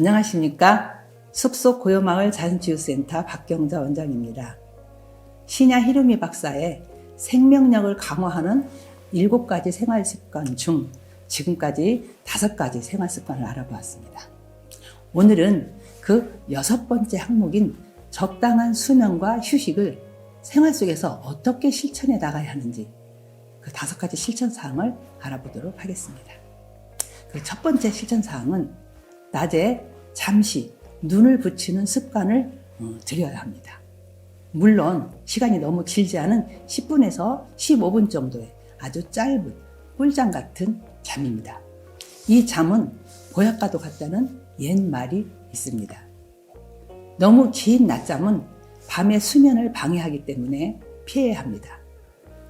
안녕하십니까. 숲속 고요마을 자연치유센터 박경자 원장입니다. 신야 히루미 박사의 생명력을 강화하는 7가지 생활 습관 중 지금까지 5가지 생활 습관을 알아보았습니다. 오늘은 그 여섯 번째 항목인 적당한 수면과 휴식을 생활 속에서 어떻게 실천해 나가야 하는지 그 다섯 가지 실천 사항을 알아보도록 하겠습니다. 그 첫 번째 실천 사항은 낮에 잠시 눈을 붙이는 습관을 어, 들여야 합니다. 물론 시간이 너무 길지 않은 10분에서 15분 정도의 아주 짧은 꿀잠 같은 잠입니다. 이 잠은 보약과도 같다는 옛말이 있습니다. 너무 긴 낮잠은 밤의 수면을 방해하기 때문에 피해야 합니다.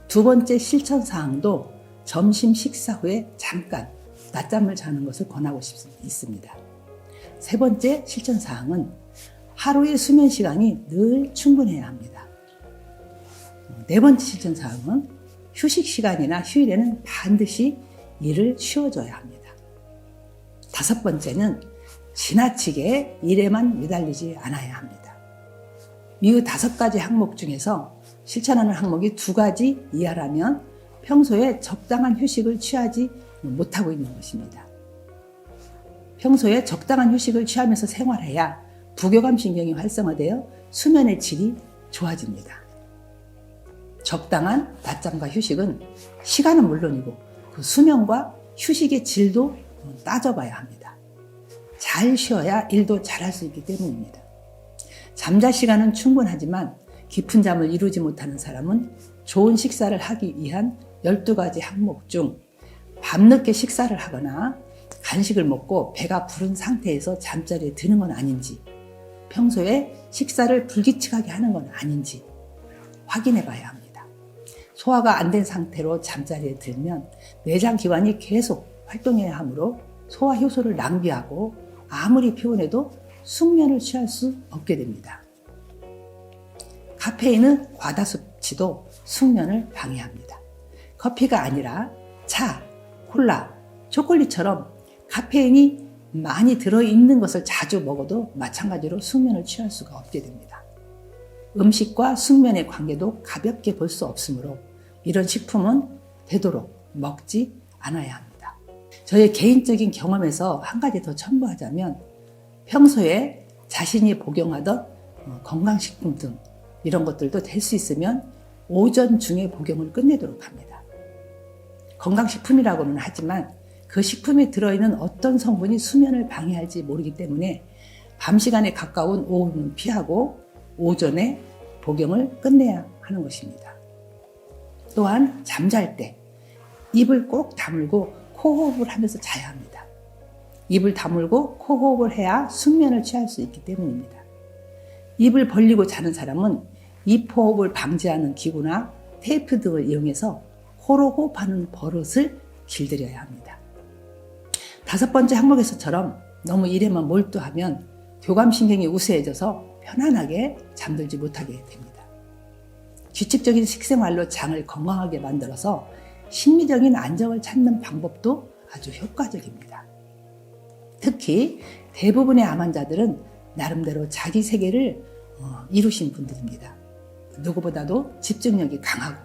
두 번째 실천 사항도 점심 식사 후에 잠깐 낮잠을 자는 것을 권하고 싶습니다. 세 번째 실천 사항은 하루의 수면 시간이 늘 충분해야 합니다. 네 번째 실천 사항은 휴식 시간이나 휴일에는 반드시 일을 쉬어줘야 합니다. 다섯 번째는 지나치게 일에만 매달리지 않아야 합니다. 이후 다섯 가지 항목 중에서 실천하는 항목이 두 가지 이하라면 평소에 적당한 휴식을 취하지 못하고 있는 것입니다. 평소에 적당한 휴식을 취하면서 생활해야 부교감 신경이 활성화되어 수면의 질이 좋아집니다. 적당한 낮잠과 휴식은 시간은 물론이고 그 수면과 휴식의 질도 따져봐야 합니다. 잘 쉬어야 일도 잘할 수 있기 때문입니다. 잠잘 시간은 충분하지만 깊은 잠을 이루지 못하는 사람은 좋은 식사를 하기 위한 12가지 항목 중 밤늦게 식사를 하거나 간식을 먹고 배가 부른 상태에서 잠자리에 드는 건 아닌지 평소에 식사를 불규칙하게 하는 건 아닌지 확인해 봐야 합니다. 소화가 안 된 상태로 잠자리에 들면 내장 기관이 계속 활동해야 하므로 소화 효소를 낭비하고 아무리 피곤해도 숙면을 취할 수 없게 됩니다. 카페인은 과다 섭취도 숙면을 방해합니다. 커피가 아니라 차, 콜라, 초콜릿처럼 카페인이 많이 들어있는 것을 자주 먹어도 마찬가지로 숙면을 취할 수가 없게 됩니다. 음식과 숙면의 관계도 가볍게 볼 수 없으므로 이런 식품은 되도록 먹지 않아야 합니다. 저의 개인적인 경험에서 한 가지 더 첨부하자면 평소에 자신이 복용하던 어, 건강식품 등 이런 것들도 될 수 있으면 오전 중에 복용을 끝내도록 합니다. 건강식품이라고는 하지만 그 식품에 들어있는 어떤 성분이 수면을 방해할지 모르기 때문에 밤 시간에 가까운 오후는 피하고 오전에 복용을 끝내야 하는 것입니다. 또한 잠잘 때 입을 꼭 다물고 코호흡을 하면서 자야 합니다. 입을 다물고 코호흡을 해야 숙면을 취할 수 있기 때문입니다. 입을 벌리고 자는 사람은 입 호흡을 방지하는 기구나 테이프 등을 이용해서 코로 호흡하는 버릇을 길들여야 합니다. 다섯 번째 항목에서처럼 너무 일에만 몰두하면 교감신경이 우세해져서 편안하게 잠들지 못하게 됩니다. 규칙적인 식생활로 장을 건강하게 만들어서 심리적인 안정을 찾는 방법도 아주 효과적입니다. 특히 대부분의 암 환자들은 나름대로 자기 세계를 어, 이루신 분들입니다. 누구보다도 집중력이 강하고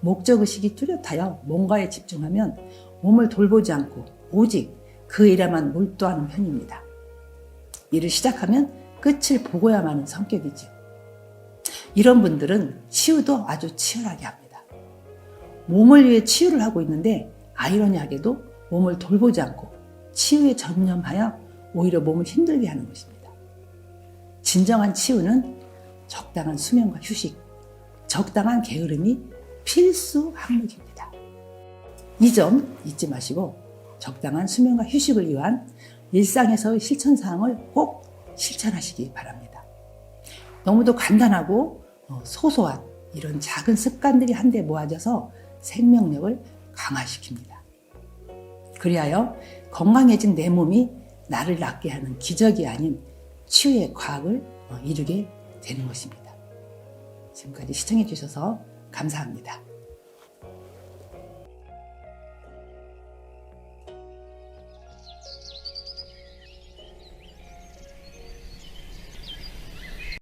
목적의식이 뚜렷하여 뭔가에 집중하면 몸을 돌보지 않고 오직 그 일에만 몰두하는 편입니다. 일을 시작하면 끝을 보고야만 하는 성격이죠. 이런 분들은 치유도 아주 치열하게 합니다. 몸을 위해 치유를 하고 있는데 아이러니하게도 몸을 돌보지 않고 치유에 전념하여 오히려 몸을 힘들게 하는 것입니다. 진정한 치유는 적당한 수면과 휴식, 적당한 게으름이 필수 항목입니다. 이 점 잊지 마시고 적당한 수면과 휴식을 위한 일상에서의 실천 사항을 꼭 실천하시기 바랍니다. 너무도 간단하고 어, 소소한 이런 작은 습관들이 한데 모아져서 생명력을 강화시킵니다. 그리하여 건강해진 내 몸이 나를 낫게 하는 기적이 아닌 치유의 과학을 어, 이루게 되는 것입니다. 지금까지 시청해 주셔서 감사합니다.